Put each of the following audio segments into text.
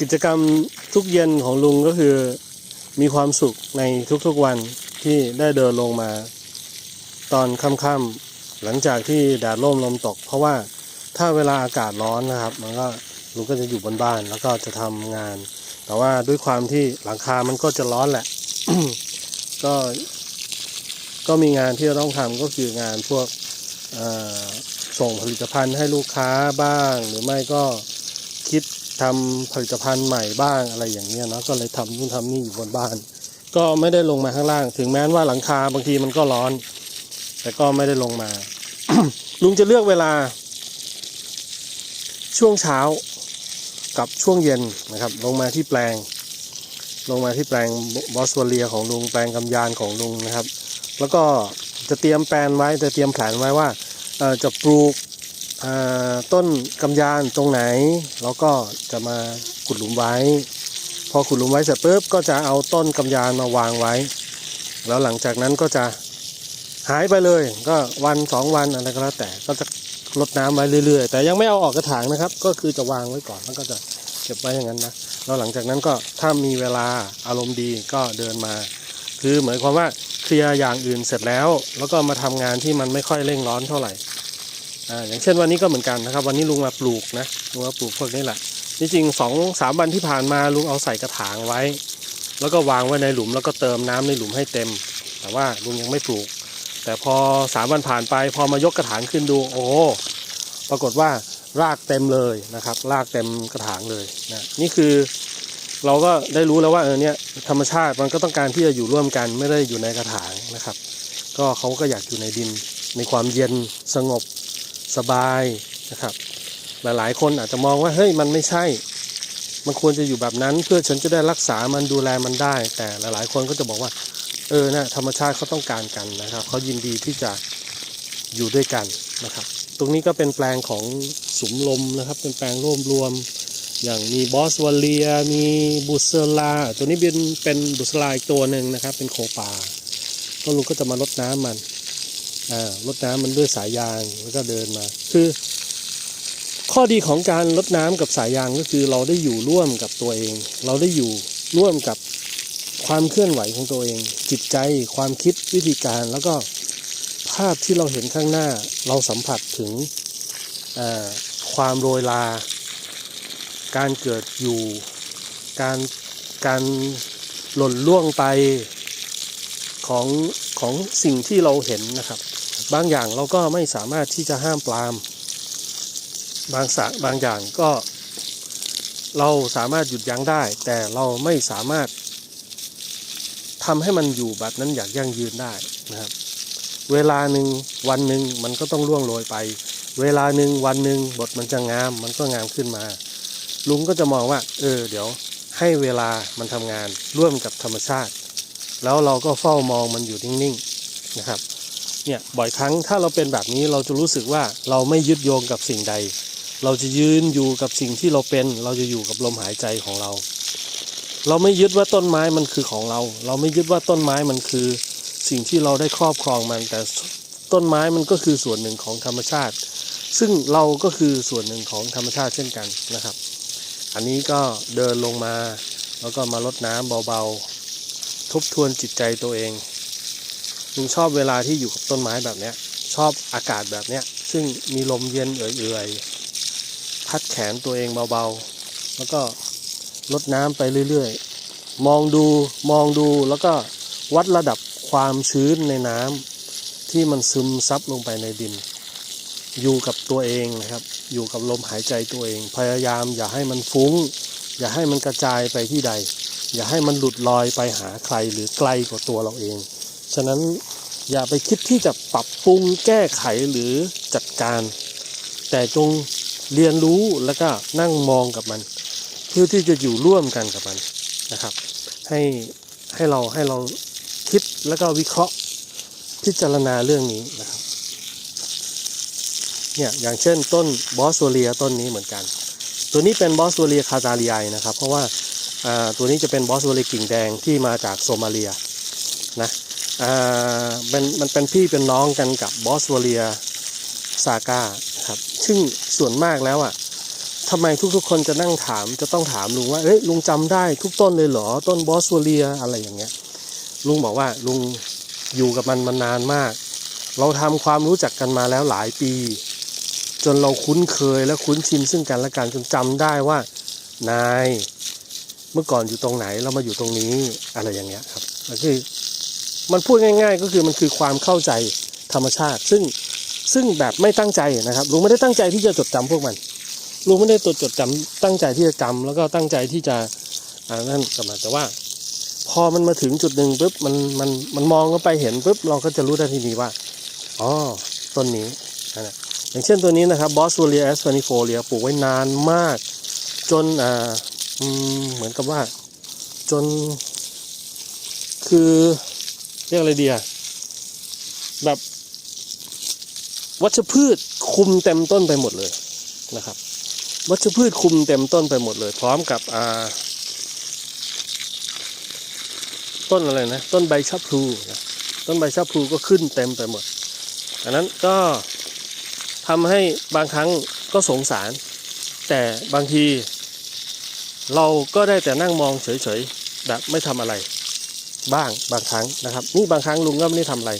กิจกรรมทุกเย็นของลุงก็คือมีความสุขในทุกๆวันที่ได้เดินลงมา ตอนค่ำๆหลังจากที่แดดร่มลมตก เพราะว่าถ้าเวลาอากาศร้อนนะครับ มันก็ลุงก็จะอยู่บนบ้านแล้วก็จะทำงาน แต่ว่าด้วยความที่หลังคามันก็จะร้อนแหละ ก็ก็มีงานที่จะต้องทำก็คืองานพวกส่งผลิตภัณฑ์ให้ลูกค้าบ้าง หรือไม่ก็คิด ทำผลิตภัณฑ์ใหม่บ้างอะไรอย่างเงี้ยเนาะก็เลยทำนู่นทำนี่อยู่บนบ้าน ก็ไม่ได้ลงมาข้างล่าง ถึงแม้ว่าหลังคาบางทีมันก็ร้อน แต่ก็ไม่ได้ลงมา ลุงจะเลือกเวลา ช่วงเช้ากับช่วงเย็นนะครับ ลงมาที่แปลง ลงมาที่แปลงบอสวเลียของลุงแปลงกำยานของลุงนะครับ แล้วก็จะเตรียมแปลนไว้จะเตรียมแผนไว้ว่าจะปลูก ต้นกำยานตรงไหน แล้วก็จะมาขุดหลุมไว้ พอขุดหลุมไว้เสร็จปุ๊บก็จะเอาต้นกำยานมาวางไว้ แล้วหลังจากนั้นก็จะหายไปเลย ก็วันสองวันอะไรก็แล้วแต่ก็จะลดน้ำไว้เรื่อยๆ แต่ยังไม่เอาออกกระถางนะครับ ก็คือจะวางไว้ก่อนแล้วก็จะเก็บไว้อย่างนั้นนะแล้วหลังจากนั้นก็ถ้ามีเวลาอารมณ์ดีก็เดินมา คือหมายความว่าเคลียร์อย่างอื่นเสร็จแล้ว แล้วก็มาทำงานที่มันไม่ค่อยเร่งร้อนเท่าไหร่ อ่าอย่างเช่นวันนี้ก็เหมือนกันนะครับ วันนี้ลุงมาปลูกนะลุงมาปลูกพวกนี้แหละจริงๆสองสามวันที่ผ่านมาลุงเอาใส่กระถางไว้ แล้วก็วางไว้ในหลุมแล้วก็เติมน้ำในหลุมให้เต็ม แต่ว่าลุงยังไม่ปลูก แต่พอสามวันผ่านไป พอมายกกระถางขึ้นดู โอ้ปรากฏว่ารากเต็มเลยนะครับ รากเต็มกระถางเลยนะนี่คือเราก็ได้รู้แล้วว่าเออเนี่ยธรรมชาติมันก็ต้องการที่จะอยู่ร่วมกันไม่ได้อยู่ในกระถางนะครับ ก็เขาก็อยากอยู่ในดิน ในความเย็นสงบ สบายนะครับหลายๆ คนอาจจะมองว่าเฮ้ยมันไม่ใช่ มันควรจะอยู่แบบนั้นเพื่อฉันจะได้รักษามันดูแลมันได้ แต่หลายๆ คนก็จะบอกว่า เออนะธรรมชาติเขาต้องการกันนะครับเขายินดีที่จะอยู่ด้วยกันนะครับ ตรงนี้ก็เป็นแปลงของสุมลมนะครับ เป็นแปลงร่วมรวม อย่างมีบอสวาเลีย มีบุษลาตัวนี้เป็นเป็นบุษลาอีกตัวหนึ่งนะครับ เป็นโคปาก็ลุงก็จะมาลดน้ำมัน รดน้ำมันด้วยสายยางแล้วก็เดินมา คือ ข้อดีของการลดน้ำกับสายยางก็คือเราได้อยู่ร่วมกับตัวเอง เราได้อยู่ร่วมกับความเคลื่อนไหวของตัวเอง จิตใจความคิดวิธีการแล้วก็ภาพที่เราเห็นข้างหน้าเราสัมผัสถึงความโรยลา การเกิดอยู่ การการหล่นล่วงไปของ ของสิ่งที่เราเห็นนะครับ บางอย่างเราก็ไม่สามารถที่จะห้ามปราม บางสะบางอย่างก็ เราสามารถหยุดยั้งได้ แต่เราไม่สามารถทำให้มันอยู่แบบนั้นอย่างยั่งยืนได้นะครับ เวลาหนึ่งวันหนึ่งมันก็ต้องล่วงโรยไป เวลาหนึ่งวันหนึ่งบทมันจะงาม มันก็งามขึ้นมา ลุงก็จะมองว่า เออ เดี๋ยวให้เวลามันทำงานร่วมกับธรรมชาติ แล้วเราก็เฝ้ามองมันอยู่นิ่งๆนะครับเนี่ยบ่อยครั้งถ้าเราเป็นแบบนี้เราจะรู้สึกว่าเราไม่ยึดโยงกับสิ่งใด เราจะยืนอยู่กับสิ่งที่เราเป็น เราจะอยู่กับลมหายใจของเรา เราไม่ยึดว่าต้นไม้มันคือของเรา เราไม่ยึดว่าต้นไม้มันคือสิ่งที่เราได้ครอบครองมัน แต่ต้นไม้มันก็คือส่วนหนึ่งของธรรมชาติ ซึ่งเราก็คือส่วนหนึ่งของธรรมชาติเช่นกันนะครับ อันนี้ก็เดินลงมา แล้วก็มาลดน้ำเบาๆ ทบทวนจิตใจตัวเองลุงชอบเวลาที่อยู่กับต้นไม้แบบเนี้ย ชอบอากาศแบบเนี้ย ซึ่งมีลมเย็นเอื่อยๆ พัดแขนตัวเองเบาๆ แล้วก็ลดน้ำไปเรื่อยๆ มองดูมองดูแล้วก็วัดระดับความชื้นในน้ำที่มันซึมซับลงไปในดิน อยู่กับตัวเองนะครับ อยู่กับลมหายใจตัวเอง พยายามอย่าให้มันฟุ้ง อย่าให้มันกระจายไปที่ใด อย่าให้มันหลุดลอยไปหาใครหรือไกลกว่าตัวเราเอง ฉะนั้นอย่าไปคิดที่จะปรับปรุงแก้ไขหรือจัดการ แต่จงเรียนรู้แล้วก็นั่งมองกับมัน เพื่อที่จะอยู่ร่วมกันกับมันนะครับ ให้ให้เราให้เราคิดแล้วก็วิเคราะห์พิจารณาเรื่องนี้นะครับเนี่ยอย่างเช่นต้นบอสโซเลียต้นนี้เหมือนกัน ตัวนี้เป็นบอสโซเลียคาตาเลียนะครับ เพราะว่า ตัวนี้จะเป็นบอสโซเลีกิ่งแดงที่มาจากโซมาเลียนะอ่าเป็นมันเป็นพี่เป็นน้องกันกับบอสเวเลียซาก้าครับซึ่งส่วนมากแล้วอะทำไมทุกๆ คนจะนั่งถามจะต้องถามลุงว่าเอ้ยลุงจำได้ทุกต้นเลยเหรอต้นบอสโวเลียอะไรอย่างเงี้ยลุงบอกว่าลุงอยู่กับมันมานานมาก เราทำความรู้จักกันมาแล้วหลายปี จนเราคุ้นเคยและคุ้นชินซึ่งกันและกันจนจำได้ว่านาย เมื่อก่อนอยู่ตรงไหนเรามาอยู่ตรงนี้อะไรอย่างเงี้ยครับก็คือมันพูดง่าย ๆ ก็คือมันคือความเข้าใจธรรมชาติ ซึ่งซึ่งแบบไม่ตั้งใจนะครับลุงไม่ได้ตั้งใจที่จะจดจำพวกมันลุงไม่ได้จดจดจำตั้งใจที่จะจำแล้วก็ตั้งใจที่จะอ่านั่นกับมันแต่ว่า พอมันมาถึงจุดหนึ่งปุ๊บมันมันมันมองเข้าไปเห็นปุ๊บเราก็จะรู้ได้ทีนี้ว่าอ๋อต้นนี้นะอย่างเช่นตัวนี้นะครับบอส w วเลียแอสฟานิโฟเลียปลูกไว้นานมาก จนอ่า เหมือนกับว่า จน คือเรียกอะไรดีอะแบบ วัชพืชคุมเต็มต้นไปหมดเลยนะครับ วัชพืชคุมเต็มต้นไปหมดเลย พร้อมกับอ่าต้นอะไรนะต้นใบชะพลูนะต้นใบชะพลูก็ขึ้นเต็มไปหมดอันนั้นก็ทำให้บางครั้งก็สงสาร แต่บางที เราก็ได้แต่นั่งมองเฉยๆแบบไม่ทำอะไร บ้างบางครั้งนะครับ นี่บางครั้งลุงก็ไม่ได้ทำอะไร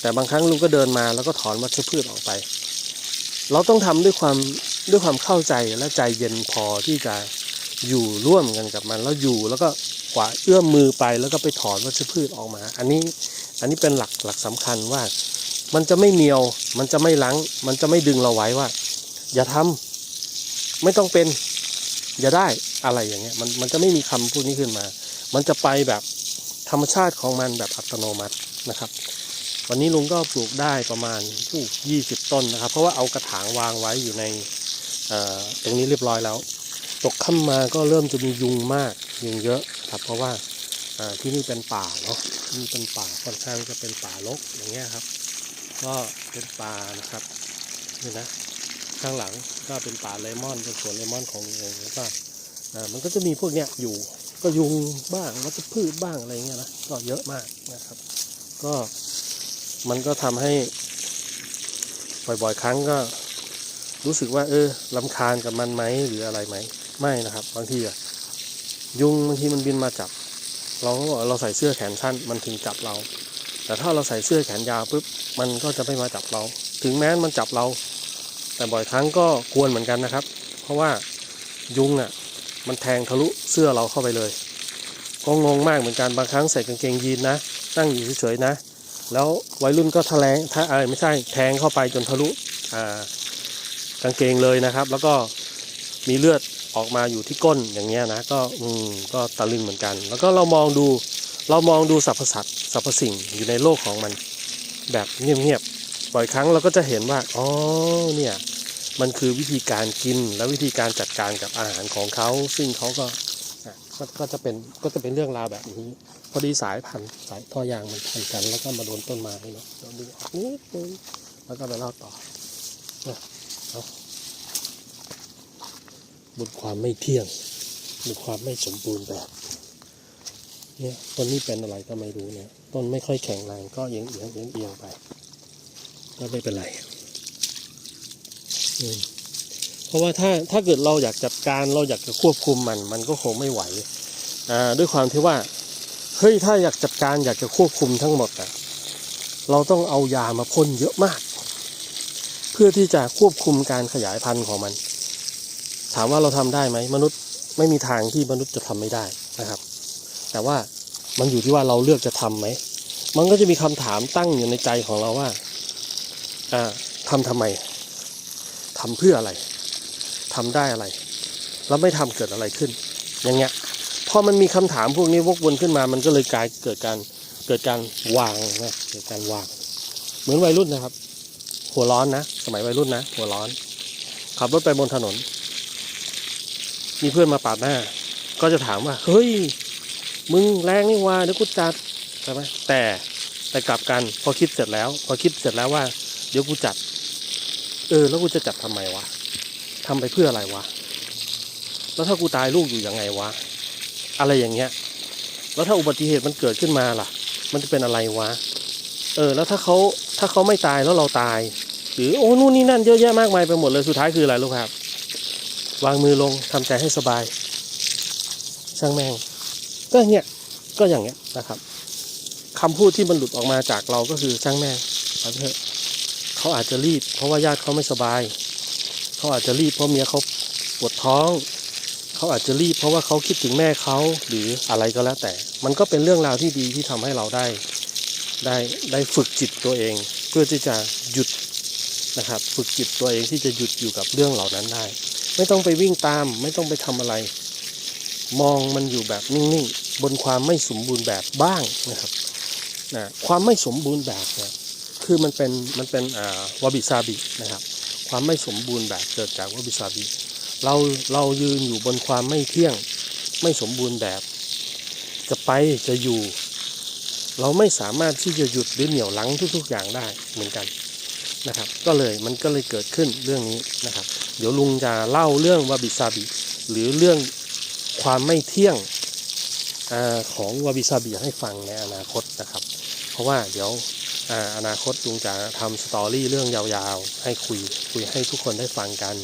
แต่บางครั้งลุงก็เดินมาแล้วก็ถอนวัชพืชออกไป เราต้องทำด้วยความด้วยความเข้าใจและใจเย็นพอที่จะอยู่ร่วมกันกับมัน แล้วอยู่แล้วก็กว่าเอื้อมมือไปแล้วก็ไปถอนวัชพืชออกมา อันนี้อันนี้เป็นหลักหลักสำคัญว่า มันจะไม่เหนียว มันจะไม่ลังมันจะไม่ดึงเราไว้ว่า อย่าทำไม่ต้องเป็น อย่าได้อะไรอย่างเงี้ยมันมันจะไม่มีคำพูดนี้ขึ้นมา มันจะไปแบบธรรมชาติของมันแบบอัตโนมัตินะครับ วันนี้ลุงก็ปลูกได้ประมาณยี่สิบต้นนะครับ เพราะว่าเอากระถางวางไว้อยู่ในตรงนี้เรียบร้อยแล้ว ตกค่ำมาก็เริ่มจะมียุงมากยุงเยอะครับเพราะว่าอ่าที่นี่เป็นป่าเนาะที่นี่เป็นป่าค่อนข้างจะเป็นป่ารกอย่างเงี้ยครับ ก็เป็นป่านะครับนี่นะ ข้างหลังก็เป็นป่าเลมอนเป็นสวนเลมอนของเองแล้วก็มันก็จะมีพวกเนี้ยอยู่ก็ยุงบ้างวัชพืชบ้างอะไรเงี้ยนะก็เยอะมากนะครับ ก็มันก็ทำให้บ่อยๆครั้งก็รู้สึกว่า เออลำคาญกับมันไหมหรืออะไรไหมไม่นะครับ บางทีอะยุงบางทีมันบินมาจับ เราก็บอกว่าเราใส่เสื้อแขนสั้นมันถึงจับเรา แต่ถ้าเราใส่เสื้อแขนยาวปุ๊บมันก็จะไม่มาจับเรา ถึงแม้มันจับเรา แต่บ่อยครั้งก็กวนเหมือนกันนะครับ เพราะว่ายุงอะมันแทงทะลุเสื้อเราเข้าไปเลย ก็งงมากเหมือนกันบางครั้งใส่กางเกงยีนนะนั่งอยู่เฉยๆนะ แล้ววัยรุ่นก็แทงถ้าอะไรไม่ใช่แทงเข้าไปจนทะลุอ่ากางเกงเลยนะครับ แล้วก็มีเลือดออกมาอยู่ที่ก้นอย่างเงี้ยนะก็อืมก็ตะลึงเหมือนกัน แล้วก็เรามองดูเรามองดูสรรพสัตว์สรรพสิ่งอยู่ในโลกของมัน แบบเงียบๆบ่อยครั้งเราก็จะเห็นว่าอ๋อเนี่ย มันคือวิธีการกินและวิธีการจัดการกับอาหารของเขา ซึ่งเขาก็ก็จะเป็นก็จะเป็นเรื่องราวแบบนี้ พอดีสายพันสายท่อยางมันพันกันแล้วก็มาโดนต้นไม้เนาะเราดึงออกนิดนึงแล้วก็ไปเล่าต่อเนี่ยเอาบนความไม่เที่ยงบนความไม่สมบูรณ์แบบเนี่ยต้นนี้เป็นอะไรก็ไม่รู้เนี่ย ต้นไม่ค่อยแข็งแรงก็เอียงเอียงเอียงเอียงไป ก็ไม่เป็นไร เพราะว่าถ้าถ้าเกิดเราอยากจัดการเราอยากจะควบคุมมัน มันก็คงไม่ไหวด้วยความที่ว่าเฮ้ยถ้าอยากจัดการอยากจะควบคุมทั้งหมดอะเราต้องเอายามาพ่นเยอะมาก เพื่อที่จะควบคุมการขยายพันธุ์ของมัน ถามว่าเราทำได้ไหมมนุษย์ไม่มีทางที่มนุษย์จะทำไม่ได้นะครับ แต่ว่ามันอยู่ที่ว่าเราเลือกจะทำไหมมันก็จะมีคำถามตั้งอยู่ในใจของเราว่าอ่าทำทำไม ทำเพื่ออะไรทำได้อะไร แล้วไม่ทำเกิดอะไรขึ้น อย่างเงี้ยพอมันมีคำถามพวกนี้วกวนขึ้นมา มันก็เลยกลายเกิดการเกิดการวางนะเกิดการวาง เหมือนวัยรุ่นนะครับ หัวร้อนนะ สมัยวัยรุ่นนะ หัวร้อน ขับรถไปบนถนน มีเพื่อนมาปาดหน้า ก็จะถามว่า เฮ้ย มึงแรงนี่ว่าเดี๋ยวกูจัดใช่ไหมแต่แต่กลับกันพอคิดเสร็จแล้ว พอคิดเสร็จแล้วว่า เดี๋ยวกูจัด เออ แล้วกูจะจัดทำไมวะทำไปเพื่ออะไรวะ แล้วถ้ากูตายลูกอยู่ยังไงวะ อะไรอย่างเงี้ย แล้วถ้าอุบัติเหตุมันเกิดขึ้นมาล่ะ มันจะเป็นอะไรวะ เออ แล้วถ้าเขาถ้าเขาไม่ตายแล้วเราตาย หรือโอ้นู่นนี่นั่นเยอะแยะมากมายไปหมดเลยสุดท้ายคืออะไรลูกครับ วางมือลงทำใจให้สบาย ช่างแม่ง ก็เนี้ย ก็อย่างเงี้ยนะครับคำพูดที่มันหลุดออกมาจากเราก็คือช่างแม่งเอาเถอะ เขาอาจจะรีบ เพราะว่าญาติเขาไม่สบาย เขาอาจจะรีบเพราะเมียเขาปวดท้อง เขาอาจจะรีบเพราะว่าเขาคิดถึงแม่เขาหรืออะไรก็แล้วแต่ มันก็เป็นเรื่องราวที่ดีที่ทำให้เราได้ได้ได้ฝึกจิตตัวเอง เพื่อที่จะหยุดนะครับ ฝึกจิตตัวเองที่จะหยุดอยู่กับเรื่องเหล่านั้นได้ ไม่ต้องไปวิ่งตาม ไม่ต้องไปทำอะไร มองมันอยู่แบบนิ่งๆบนความไม่สมบูรณ์แบบบ้างนะครับนะความไม่สมบูรณ์แบบเนี่ย คือมันเป็นมันเป็นวาบิซาบินะครับ ความไม่สมบูรณ์แบบเกิดจากวาบิซาบิเราเรายืนอยู่บนความไม่เที่ยงไม่สมบูรณ์แบบ จะไปจะอยู่ เราไม่สามารถที่จะหยุดหรือเหนี่ยวลังทุก ๆ อย่างได้เหมือนกันนะครับ ก็เลยมันก็เลยเกิดขึ้นเรื่องนี้นะครับ เดี๋ยวลุงจะเล่าเรื่องวาบิซาบิหรือเรื่องความไม่เที่ยงอของวาบิซาบิให้ฟังในอนาคตนะครับ เพราะว่าเดี๋ยว อนาคตลุงจะทำสตอรี่เรื่องยาวๆ ให้คุยคุยให้ทุกคนได้ฟังกัน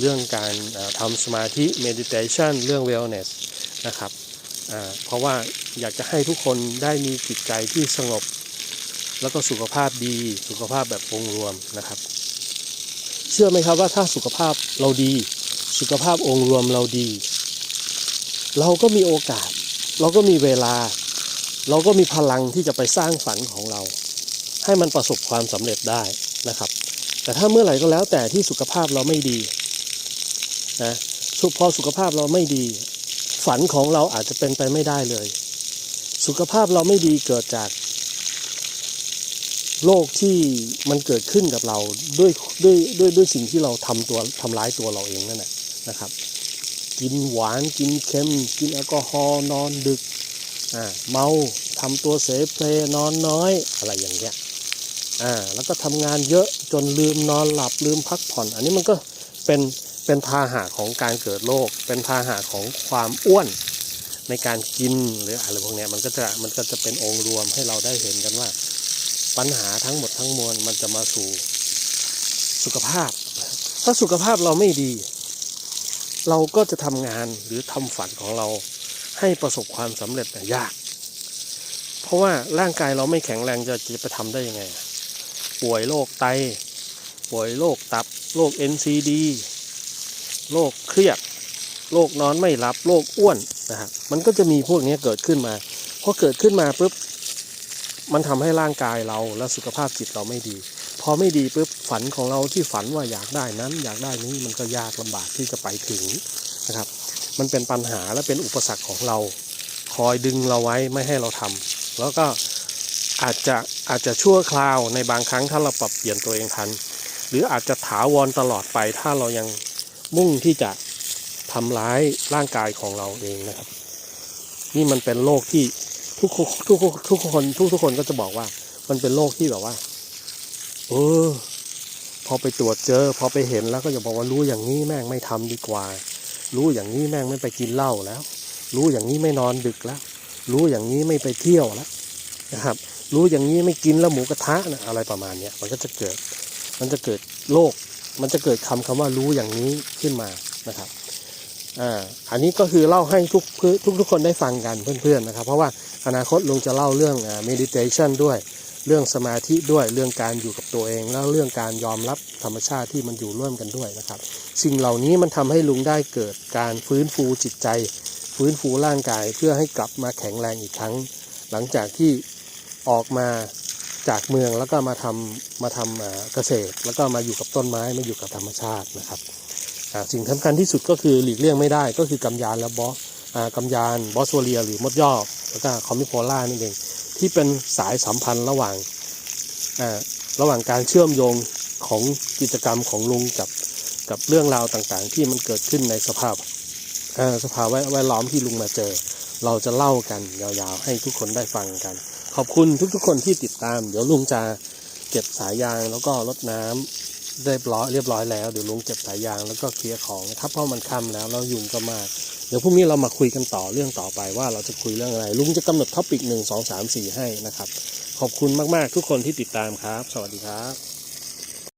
เรื่องการอ่าทำสมาธิ meditation เรื่อง wellness นะครับเพราะว่าอยากจะให้ทุกคนได้มีจิตใจที่สงบ แล้วก็สุขภาพดีสุขภาพแบบองค์รวมนะครับ เชื่อไหมครับว่าถ้าสุขภาพเราดี สุขภาพองค์รวมเราดี เราก็มีโอกาส เราก็มีเวลา เราก็มีพลังที่จะไปสร้างฝันของเรา ให้มันประสบความสำเร็จได้นะครับ แต่ถ้าเมื่อไหร่ก็แล้วแต่ที่สุขภาพเราไม่ดีนะสุพอสุขภาพเราไม่ดี ฝันของเราอาจจะเป็นไปไม่ได้เลย สุขภาพเราไม่ดีเกิดจากโรคที่มันเกิดขึ้นกับเราด้วยด้วยด้วยด้วยสิ่งที่เราทำตัวทำร้ายตัวเราเองนั่นแหละนะครับ กินหวานกินเค็ม กินแอลกอฮอล์นอนดึกอ่าเมาทำตัวเสเพลนอนน้อยอะไรอย่างเงี้ย อ่าแล้วก็ทำงานเยอะจนลืมนอนหลับลืมพักผ่อน อันนี้มันก็เป็นเป็นพาหะของการเกิดโรคเป็นพาหะของความอ้วนในการกินหรืออะไรพวกเนี้ยมันก็จะมันก็จะเป็นองค์รวมให้เราได้เห็นกันว่า ปัญหาทั้งหมดทั้งมวลมันจะมาสู่สุขภาพ ถ้าสุขภาพเราไม่ดี เราก็จะทำงานหรือทำฝันของเราให้ประสบความสำเร็จน่ยาก เพราะว่าร่างกายเราไม่แข็งแรงจะจะไปทำได้ยังไง ป่วยโรคไต ป่วยโรคตับ โรค NCD โรคเครียด โรคนอนไม่หลับ โรคอ้วนนะครับ มันก็จะมีพวกนี้เกิดขึ้นมา พอเกิดขึ้นมาปุ๊บ มันทำให้ร่างกายเราและสุขภาพจิตเราไม่ดี พอไม่ดีปุ๊บฝันของเราที่ฝันว่าอยากได้นั้น อยากได้นี้มันก็ยากลำบากที่จะไปถึงนะครับ มันเป็นปัญหาและเป็นอุปสรรคของเรา คอยดึงเราไว้ไม่ให้เราทำแล้วก็ อาจจะอาจจะชั่วคราวในบางครั้งถ้าเราปรับเปลี่ยนตัวเองทัน หรืออาจจะถาวรตลอดไปถ้าเรายังมุ่งที่จะทำร้ายร่างกายของเราเองนะครับ นี่มันเป็นโรคที่ทุกทุกทุกคนทุกทุกคนก็จะบอกว่า มันเป็นโรคที่แบบว่าเออพอไปตรวจเจอ พอไปเห็นแล้วก็จะบอกว่ารู้อย่างนี้แม่งไม่ทำดีกว่า รู้อย่างนี้แม่งไม่ไปกินเหล้าแล้ว รู้อย่างนี้ไม่นอนดึกแล้ว รู้อย่างนี้ไม่ไปเที่ยวแล้วนะครับ รู้อย่างนี้ไม่กินแล้วหมูกระทะนะอะไรประมาณเนี้ยมันก็จะเกิด มันจะเกิดโรคมันจะเกิดคำคำว่ารู้อย่างนี้ขึ้นมานะครับอ่าอันนี้ก็คือเล่าให้ทุกทุกทุกคนได้ฟังกันเพื่อนๆนะครับ เพราะว่าอนาคตลุงจะเล่าเรื่องอ่า meditation ด้วย เรื่องสมาธิด้วยเรื่องการอยู่กับตัวเอง แล้วเรื่องการยอมรับธรรมชาติที่มันอยู่ร่วมกันด้วยนะครับ สิ่งเหล่านี้มันทำให้ลุงได้เกิดการฟื้นฟูจิตใจ ฟื้นฟูร่างกายเพื่อให้กลับมาแข็งแรงอีกครั้ง หลังจากที่ ออกมาจากเมืองแล้วก็มาทำมาทำเกษตร แล้วก็มาอยู่กับต้นไม้มาอยู่กับธรรมชาตินะครับสิ่งสำคัญที่สุดก็คือหลีกเลี่ยงไม่ได้ก็คือกำยานและบอสกำยานบอสโวเลีย หรือมดยอกแล้วก็คอมมิโพล่านั่นเองที่เป็นสายสัมพันธ์ระหว่างระหว่างการเชื่อมโยงของกิจกรรมของลุงกับกับเรื่องราวต่างๆ ที่มันเกิดขึ้นในสภาพสภาวะแวดล้อมที่ลุงมาเจอ เราจะเล่ากันยาวๆ ให้ทุกคนได้ฟังกัน ขอบคุณทุกๆคนที่ติดตาม เดี๋ยวลุงจะเก็บสายยางแล้วก็รดน้ำเรียบร้อยเรียบร้อยแล้วเดี๋ยวลุงเก็บสายยางแล้วก็เคลียร์ของถ้าพ่อมันค่ำแล้วแล้วยุงก็มากเดี๋ยวพรุ่งนี้เรามาคุยกันต่อเรื่องต่อไปว่าเราจะคุยเรื่องอะไร ลุงจะกำหนดท็อปิกหนึ่งสองสามสี่ให้นะครับ ขอบคุณมากๆทุกคนที่ติดตามครับ สวัสดีครับ